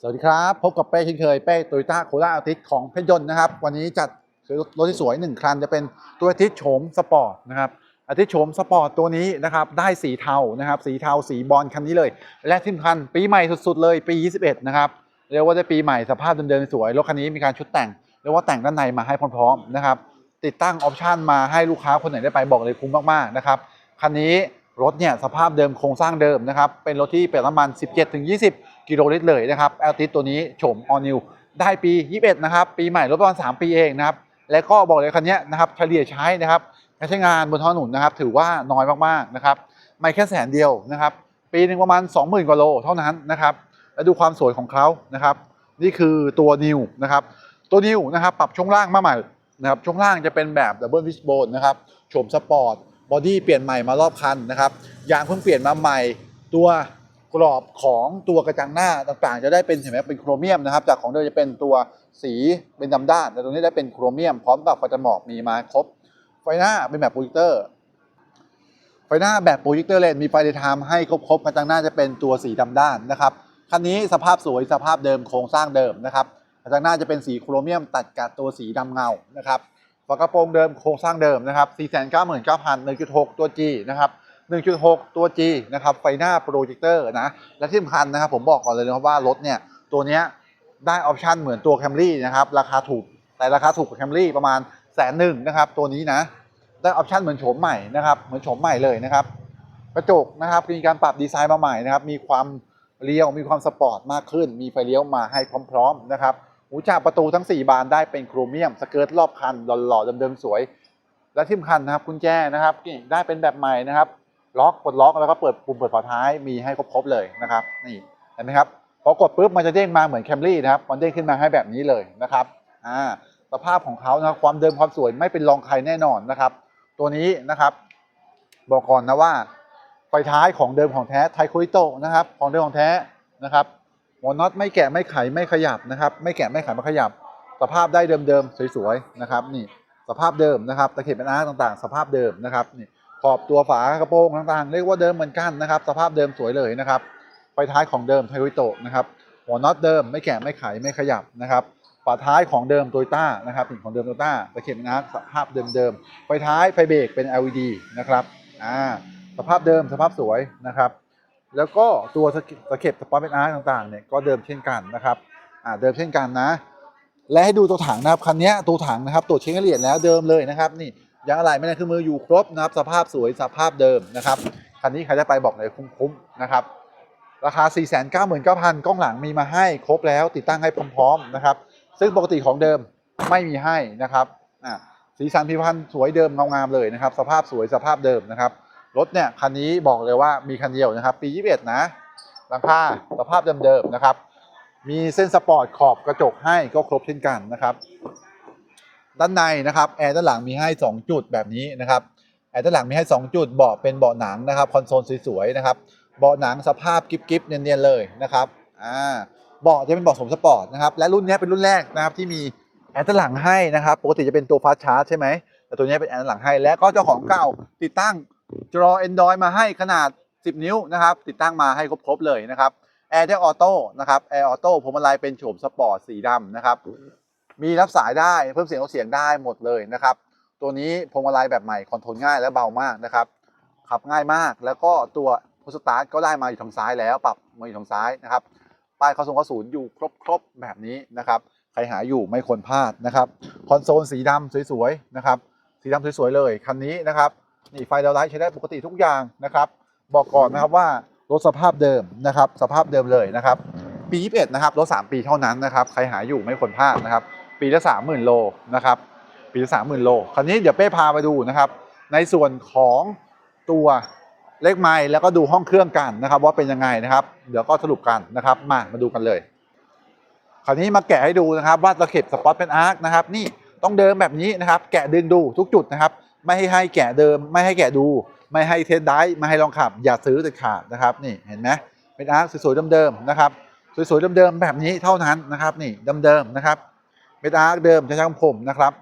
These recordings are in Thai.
สวัสดีครับ พบกับเป้เช่นเคย เป้โตโยต้าโคราอาทิตของเพชรยนต์นะครับ วันนี้จัดรถที่สวยหนึ่งคันจะเป็นตัวอาทิตย์โฉมสปอร์ตนะครับอาทิตย์โฉมสปอร์ตตัวนี้นะครับได้สีเทานะครับสีเทาสีบอลคันนี้เลย และที่สำคัญปีใหม่สุดๆเลยปี 21 นะครับเรียกว่าได้ปีใหม่สภาพเดิมๆสวยรถคันนี้มีการชุดแต่งเรียกว่าแต่งด้านในมาให้พร้อมๆนะครับติดตั้งออปชันมาให้ลูกค้าคนไหนได้ไปบอกเลยคุ้มมากๆนะครับคันนี้รถเนี่ยสภาพเดิมโครงสร้างเดิมนะครับเป็นรถที่เปิดน้ำมัน 17-20 กิโลลิตรเลยนะครับแอลติสตัวนี้โฉมออนิวได้ปี 21 นะครับ ปีใหม่รถประมาณ 3 ปีเองนะครับ และก็บอกเลยคันนี้นะครับเฉลี่ยใช้นะครับการใช้งานบนท้องถนนนะครับ ถือว่าน้อยมากๆนะครับไม่แค่แสนเดียวนะครับ ปีหนึ่งประมาณ 20,000กว่าโลเท่านั้นนะครับ และดูความสวยของเขานะครับ นี่คือตัวนิวนะครับ ตัวนิวนะครับ ปรับช่วงล่างมาใหม่นะครับช่วงล่างจะเป็นแบบดับเบิลวิชโบนนะครับโฉมสปอร์ตบอดี้เปลี่ยนใหม่มารอบคันนะครับยางเพิ่งเปลี่ยนมาใหม่ตัว กรอบของตัวกระจังหน้าต่างๆ จะได้เป็นเห็นไหมเป็นโครเมียมนะครับ จากของเดิมจะเป็นตัวสีเป็นดำด้าน แต่ตรงนี้ได้เป็นโครเมียม พร้อมกับไฟจำหมอกมีมาครบ ไฟหน้าเป็นแบบโปรเจคเตอร์ ไฟหน้าแบบโปรเจคเตอร์เลนมีไฟเดย์ไทม์ให้ครบๆกระจังหน้าจะเป็นตัวสีดำด้านนะครับคันนี้สภาพสวยสภาพเดิมโครงสร้างเดิมนะครับกระจังหน้าจะเป็นสีโครเมียมตัดกับตัวสีดำเงานะครับฝากระโปรงเดิมโครงสร้างเดิมนะครับ 499,000 1.6 ตัว G นะครับ 1.6 ตัว G นะครับไฟหน้าโปรเจคเตอร์นะและที่สำคัญนะครับผมบอกก่อนเลยนะครับว่ารถเนี่ยตัวเนี้ยได้ออปชันเหมือนตัว Camry นะครับราคาถูกแต่ราคาถูกกว่า Camry ประมาณแสนหนึ่งนะครับตัวนี้นะได้ออปชันเหมือนโฉมใหม่นะครับเหมือนโฉมใหม่เลยนะครับกระจกนะครับมีการปรับดีไซน์มาใหม่นะครับมีความเลี้ยวมีความสปอร์ตมากขึ้น มีไฟเลี้ยวมาให้พร้อมๆนะครับหูจับประตูทั้ง 4 บานได้เป็นโครเมียม สเกิร์ตรอบคันหล่อๆเดิมๆสวย และที่สำคัญนะครับกุญแจนะครับได้เป็นแบบใหม่นะครับ ล็อกกดล็อกแล้วก็เปิดปุ่มเปิดฝาท้ายมีให้ครบๆเลยนะครับนี่เห็นไหมครับพอกดปุ๊บมันจะเด้งมาเหมือนแคมรี่นะครับมันเด้งขึ้นมาให้แบบนี้เลยนะครับอ่าสภาพของเขานะคความเดิมความสวยไม่เป็นรองใครแน่นอนนะครับ ตัวนี้นะครับ บอกก่อนนะว่าไฟท้ายของเดิมของแท้ไทโคริโตนะครับ ของเดิมของแท้นะครับหัวน็อตไม่แกะไม่ไขไม่ขยับนะครับ ไม่แกะไม่ไขไม่ขยับ สภาพได้เดิมๆสวยๆนะครับ นี่สภาพเดิมนะครับตะเข็บเป็นอาร์ต่างๆ สภาพเดิมนะครับนี่ ขอบตัวฝากระโปรงต่างๆ เรียกว่าเดิมเหมือนกันนะครับ สภาพเดิมสวยเลยนะครับไฟท้ายของเดิมไทโริโตนะครับ หัวน็อตเดิมไม่แกะไม่ไขไม่ขยับนะครับฝาท้ายของเดิมโตโยต้านะครับถึงของเดิมโตโยต้าตะเข็บนอาร์สภาพเดิมๆไฟท้ายไฟเบรกเป็น LED นะครับอ่าสภาพเดิมสภาพสวยนะครับ แล้วก็ตัวสะเข็บสปอร์ตเป็นอาร์ต่างๆเนี่ยก็เดิมเช่นกันนะครับอ่าเดิมเช่นกันนะ และให้ดูตัวถังนะครับคันนี้ตัวถังนะครับตรวจเช็คละเอียดแล้วเดิมเลยนะครับนี่ ยางอะไหล่ไม่ได้คือมืออยู่ครบนะครับ สภาพสวยสภาพเดิมนะครับ คันนี้ใครได้ไปบอกเลยคุ้มๆนะครับ ราคา 499,000กล้องหลังมีมาให้ครบแล้วติดตั้งให้พร้อมๆนะครับ ซึ่งปกติของเดิมไม่มีให้นะครับอ่าสีสันพิพันธ์สวยเดิมงามๆเลยนะครับ สภาพสวยสภาพเดิมนะครับ รถเนี่ยคันนี้บอกเลยว่ามีคันเดียวนะครับ ปี 21 นะหลังคาสภาพเดิมๆนะครับ มีเส้นสปอร์ตขอบกระจกให้ก็ครบเช่นกันนะครับ ด้านในนะครับแอร์ด้านหลังมีให้ 2 จุดแบบนี้นะครับแอร์ด้านหลังมีให้ 2 จุดเบาะเป็นเบาะหนังนะครับคอนโซลสวยๆนะครับเบาะหนังสภาพกิ๊บๆเนียนๆเลยนะครับอ่าเบาะจะเป็นเบาะสมสปอร์ตนะครับและรุ่นนี้เป็นรุ่นแรกนะครับที่มีแอร์ด้านหลังให้นะครับปกติจะเป็นตัวฟาสชาร์จใช่ไหมแต่ตัวนี้เป็นแอร์ด้านหลังให้ และก็เจ้าของเก่าติดตั้งจอ Android มาให้ขนาด 10 นิ้วนะครับติดตั้งมาให้ครบๆเลยนะครับแอร์ได้ออโต้นะครับแอร์ออโต้พวงมาลัยเป็นโฉมสปอร์ตสีดำนะครับ มีรับสายได้เพิ่มเสียงลดเสียงได้หมดเลยนะครับ ตัวนี้พวงมาลัยแบบใหม่คอนโทรลง่ายและเบามากนะครับขับง่ายมากแล้วก็ตัวพุชสตาร์ทก็ได้มาอยู่ทางซ้ายแล้วปรับมาอยู่ทางซ้ายนะครับป้ายเข้าทรงเข้าศูนย์อยู่ครบๆแบบนี้นะครับใครหาอยู่ไม่ควรพลาดนะครับคอนโซลสีดำสวยๆนะครับสีดำสวยๆเลยคันนี้นะครับนี่ไฟดาวไลท์ใช้ได้ปกติทุกอย่างนะครับ บอกก่อนนะครับว่ารถสภาพเดิมนะครับ สภาพเดิมเลยนะครับ ปี 21 นะครับรถ3ปีเท่านั้นนะครับ ใครหาอยู่ไม่ควรพลาดนะครับ ปีละ30,000โลนะครับปีละ30,000โลคราวนี้เดี๋ยวเป้พาไปดูนะครับในส่วนของตัวเลขไม้แล้วก็ดูห้องเครื่องกันนะครับ ว่าเป็นยังไงนะครับ เดี๋ยวก็สรุปกันนะครับ มามาดูกันเลย คราวนี้มาแกะให้ดูนะครับว่าตะเข็บสปอตเป็นอาร์คนะครับนี่ต้องเดิมแบบนี้นะครับ แกะดึงดูทุกจุดนะครับ ไม่ให้ให้แกะเดิม ไม่ให้แกะดู ไม่ให้เทสได้ไม่ให้ลองขับ อย่าซื้อเด็ดขาดนะครับ นี่เห็นไหมเป็นอาร์คสวยๆเดิมๆนะครับสวยๆเดิมๆแบบนี้เท่านั้นนะครับ นี่เดิมๆนะครับ เป็นอาร์เดิมช่างผมนะครับ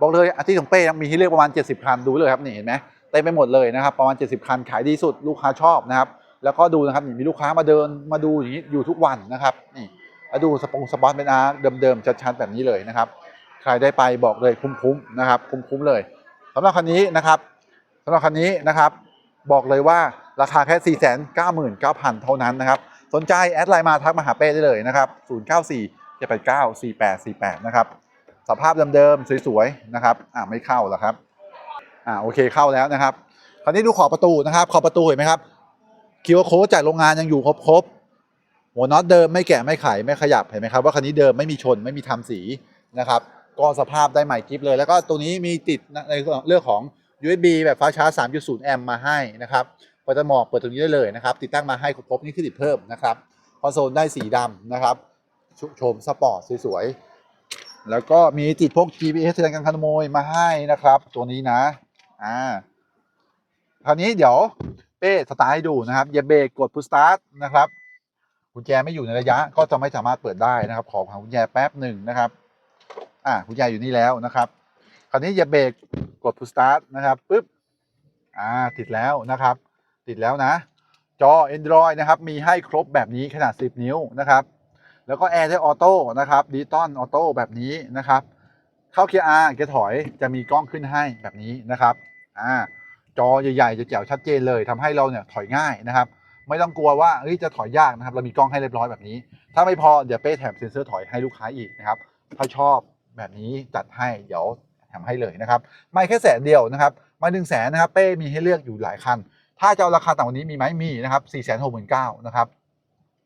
บอกเลยอาทิตย์ของเป้มีให้เลือกประมาณ 70 คันดูเลยครับนี่เห็นไหมเต็มไปหมดเลยนะครับประมาณ 70 คันขายดีสุดลูกค้าชอบนะครับแล้วก็ดูนะครับนี่มีลูกค้ามาเดินมาดูอย่างนี้อยู่ทุกวันนะครับนี่แล้วดูสปงสปอตเป็นอาร์เดิมๆชัดๆแบบนี้เลยนะครับใครได้ไปบอกเลยคุ้มๆนะครับคุ้มๆเลยสำหรับคันนี้นะครับสำหรับคันนี้นะครับบอกเลยว่าราคาแค่ 4 9 9 0 0 0 เท่านั้นนะครับสนใจแอดไลน์มาทักมาหาเป้ได้เลยนะครับ094 789 4848นะครับ สภาพเดิมๆสวยๆนะครับอ่าไม่เข้าหรอครับอ่าโอเคเข้าแล้วนะครับ คราวนี้ดูขอบประตูนะครับ ขอบประตูเห็นไหมครับคิวโค้ดจากโรงงานยังอยู่ครบๆหัวน็อตเดิมไม่แกะไม่ไขไม่ขยับเห็นไหมครับว่าคันนี้เดิมไม่มีชนไม่มีทำสีนะครับก็สภาพได้ใหม่กริฟเลย แล้วก็ตัวนี้มีติดในเรื่องของ USB แบบฟ้าชาร์จ 3.0 แอมป์มาให้นะครับเปิดจะหมอกเปิดตรงนี้ได้เลยนะครับ ติดตั้งมาให้ครบนี่คือติดเพิ่มนะครับ คอนโซลได้สีดำนะครับ ชชมสปอร์ตสวยๆ แล้วก็มีติดพวก GPS เตือนการขโมยมาให้นะครับ ตัวนี้นะ อ่า คราวนี้เดี๋ยวเป้สตาร์ทให้ดูนะครับอย่าเบรกกดพุชสตาร์ทนะครับกุญแจไม่อยู่ในระยะก็จะไม่สามารถเปิดได้นะครับ ขอหากุญแจแป๊บหนึ่งนะครับ อ่ากุญแจอยู่นี่แล้วนะครับ คราวนี้อย่าเบรกกดพุชสตาร์ทนะครับปุ๊บ อ่า ติดแล้วนะครับ ติดแล้วนะ จอ Android นะครับ มีให้ครบแบบนี้ขนาด 10 นิ้วนะครับ แล้วก็แอร์ได้ออโต้นะครับดิจิตอลออโต้แบบนี้นะครับ เข้าเกียร์ R เกียร์ถอยจะมีกล้องขึ้นให้แบบนี้นะครับอ่าจอใหญ่ๆจะแจ๋วชัดเจนเลยทำให้เราเนี่ยถอยง่ายนะครับ ไม่ต้องกลัวว่าเฮ้ยจะถอยยากนะครับ เรามีกล้องให้เรียบร้อยแบบนี้ ถ้าไม่พอเดี๋ยวเป้แถมเซ็นเซอร์ถอยให้ลูกค้าอีกนะครับ ถ้าชอบแบบนี้จัดให้เดี๋ยวแถมให้เลยนะครับ ไม่แค่แสนเดียวนะครับไม่หนึ่งแสนนะครับเป้มีให้เลือกอยู่หลายคัน ถ้าจะเอาราคาต่ำกว่านี้มีไหมมีนะครับ4 6 9 0 0 0นเก้านะครับ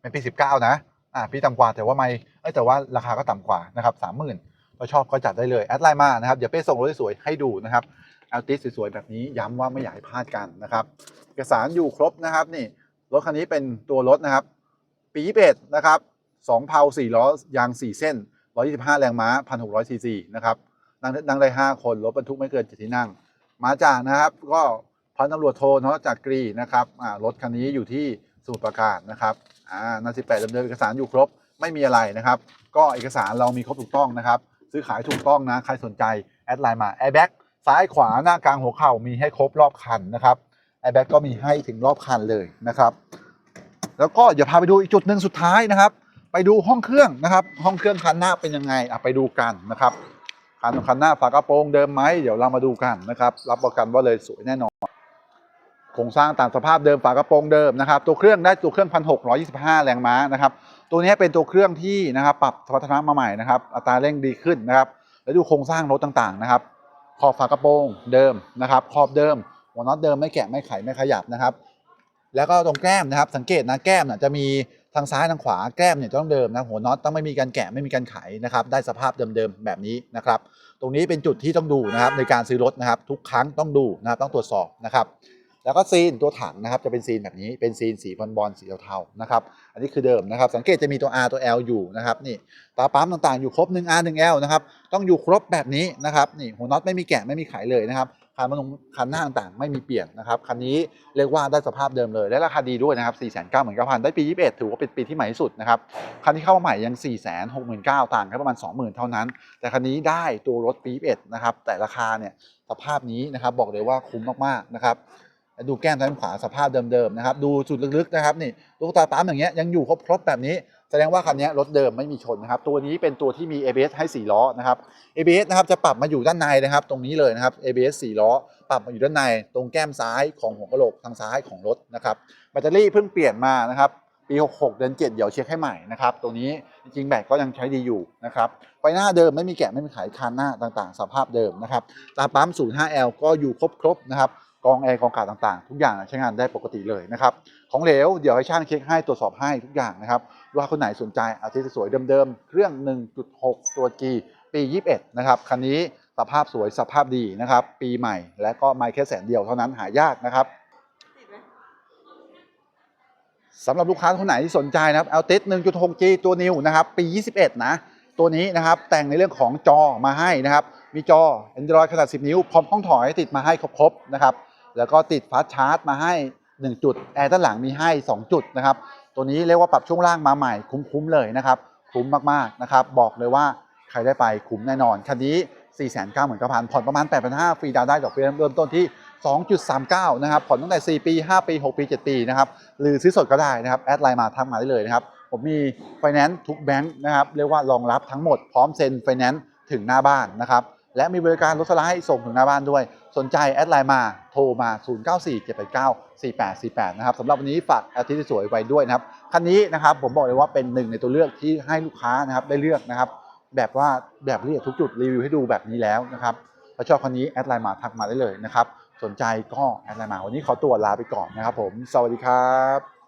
เป็นปี19นะ อ่าปีต่ำกว่าแต่ว่าไม่เอ้ยแต่ว่าราคาก็ต่ำกว่านะครับ30,000ถ้าชอบก็จัดได้เลยแอดไลน์มานะครับเดี๋ยวเป้ส่งรถสวยๆให้ดูนะครับเอาติสสวยๆแบบนี้ย้ำว่าไม่อยากให้พลาดกันนะครับเอกสารอยู่ครบนะครับนี่รถคันนี้เป็นตัวรถนะครับ ปี21นะครับ2เพา4ล้อยาง4เส้น125แรงม้า1,600ซีซีนะครับนั่งนั่งได้5คนรถบรรทุกไม่เกิน7ที่นั่ง มาจากนะครับก็พันตำรวจโทนรจักรีนะครับอ่ารถคันนี้อยู่ที่ สมุทรปราการนะครับอ่านาสิแปดดำเนินเอกสารอยู่ครบไม่มีอะไรนะครับ ก็เอกสารเรามีครบถูกต้องนะครับ ซื้อขายถูกต้องนะ ใครสนใจแอดไลน์มาแอร์แบ็กซ้ายขวาหน้ากลางหัวเข่ามีให้ครบรอบคันนะครับแอร์แบ็กก็มีให้ถึงรอบคันเลยนะครับ แล้วก็เดี๋ยวพาไปดูอีกจุดหนึ่งสุดท้ายนะครับ ไปดูห้องเครื่องนะครับ ห้องเครื่องคันหน้าเป็นยังไงอะไปดูกันนะครับคันคันหน้าฝากระโปรงเดิมไหมเดี๋ยวเรามาดูกันนะครับ รับประกันว่าเลยสวยแน่นอน โครงสร้างตามสภาพเดิมฝากระโปรงเดิมนะครับ ตัวเครื่องได้ตัวเครื่อง 1,625 แรงม้านะครับ ตัวนี้เป็นตัวเครื่องที่นะครับปรับสมรรถนะมาใหม่นะครับ อัตราเร่งดีขึ้นนะครับ แล้วดูโครงสร้างรถต่างๆนะครับ ขอบฝากระโปรงเดิมนะครับขอบเดิมหัวน็อตเดิมไม่แกะไม่ไขไม่ขยับนะครับ แล้วก็ตรงแก้มนะครับ สังเกตนะแก้มน่ะจะมีทางซ้ายทางขวาแก้มเนี่ยต้องเดิมนะหัวน็อตต้องไม่มีการแกะไม่มีการไขนะครับได้สภาพเดิมๆแบบนี้นะครับ ตรงนี้เป็นจุดที่ต้องดูนะครับในการซื้อรถนะครับ ทุกครั้งต้องดูนะครับต้องตรวจสอบนะครับ แล้วก็ซีนตัวถังนะครับจะเป็นซีนแบบนี้เป็นซีนสีบอลบอลสีเทาๆนะครับอันนี้คือเดิมนะครับ สังเกตจะมีตัว R ตัว L อยู่นะครับนี่ตาปั๊มต่างๆอยู่ครบ 1 R 1 L นะครับต้องอยู่ครบแบบนี้นะครับนี่หัวน็อตไม่มีแกะไม่มีไขเลยนะครับคันมันคันหน้าต่างๆไม่มีเปลี่ยนนะครับคันนี้เรียกว่าได้สภาพเดิมเลย และราคาดีด้วยนะครับ 4 9 9 0 0 0 ได้ปี 21 ถือว่าเป็นปีที่ใหม่ที่สุดนะครับคันที่เข้ามาใหม่ยัง 4 6 9 0 0 0ต่างแค่ประมาณ 20,000 เท่านั้น แต่คันนี้ได้ตัวรถปี 21 นะครับแต่ราคาเนี่ยสภาพนี้นะครับบอกเลยว่าคุ้มมากๆนะครับ ดูแก้มซ้ายขวาสภาพเดิมๆนะครับ ดูจุดลึกๆนะครับนี่ลูกตาปั๊มอย่างเงี้ยยังอยู่ครบๆแบบนี้ แสดงว่าคันนี้รถเดิมไม่มีชนนะครับ ตัวนี้เป็นตัวที่มี ABS ให้ 4 ล้อนะครับ ABS นะครับจะปรับมาอยู่ด้านในนะครับ ตรงนี้เลยนะครับ ABS 4 ล้อ ปรับมาอยู่ด้านในตรงแก้มซ้ายของหัวกะโหลกทางซ้ายของรถนะครับแบตเตอรี่เพิ่งเปลี่ยนมานะครับปี 66 เดือน 7 เดี๋ยวเช็คให้ใหม่นะครับตัวนี้จริงๆแบตก็ยังใช้ดีอยู่นะครับไฟหน้าเดิมไม่มีแกะไม่มีไขคานหน้าต่างๆ สภาพเดิมนะครับตาปั๊ม 05L ก็อยู่ครบๆนะครับ กองแอร์กองกาศต่างๆ ทุกอย่างใช้งานได้ปกติเลยนะครับของเหลวเดี๋ยวให้ช่างเช็คให้ตรวจสอบให้ทุกอย่างนะครับว่าคนไหนสนใจเอาที่สวยเดิมๆเครื่อง 1.6 ตัว G ปี 21 นะครับคันนี้สภาพสวยสภาพดีนะครับ ปีใหม่และก็ไม่แค่แสนเดียวเท่านั้นหายากนะครับสำหรับลูกค้าคนไหนที่สนใจนะครับ a l t i s 1.6G ตัวนิวนะครับ ปี 21 นะ ตัวนี้นะครับแต่งในเรื่องของจอมาให้นะครับ มีจอ Android ขนาด 10 นิ้ว พร้อมกล้องถอยติดมาให้ครบๆนะครับ แล้วก็ติดฟาสชาร์จมาให้ 1 จุด แอร์ด้านหลังมีให้ 2 จุดนะครับ ตัวนี้เรียกว่าปรับช่วงล่างมาใหม่คุ้มๆเลยนะครับ คุ้มมากๆนะครับ บอกเลยว่าใครได้ไปคุ้มแน่นอน คันนี้ 4 9 9 0 0 0ผ่อนประมาณ 8,500ฟรีดาวน์ได้ดอกเบี้ยเริ่มต้นที่ 2.39 นะครับ ผ่อนตั้งแต่ 4 ปี 5 ปี 6 ปี 7 ปีนะครับ หรือซื้อสดก็ได้นะครับ แอดไลน์มาทักมาได้เลยนะครับ ผมมีไฟแนนซ์ทุกแบงค์นะครับ เรียกว่ารองรับทั้งหมด พร้อมเซ็นไฟแนนซ์ถึงหน้าบ้านนะครับ และมีบริการรถสไลด์ส่งถึงหน้าบ้านด้วย สนใจแอดไลน์มาโทรมา 0947894848 นะครับสำหรับวันนี้ฝากอาทิตย์สวยไว้ด้วยนะครับ คันนี้นะครับผมบอกเลยว่าเป็นหนึ่งในตัวเลือกที่ให้ลูกค้านะครับได้เลือกนะครับ แบบว่าแบบละเอียดทุกจุดรีวิวให้ดูแบบนี้แล้วนะครับถ้าชอบคันนี้แอดไลน์มาทักมาได้เลยนะครับ สนใจก็แอดไลน์มาวันนี้ขอตัวลาไปก่อนนะครับผม สวัสดีครับ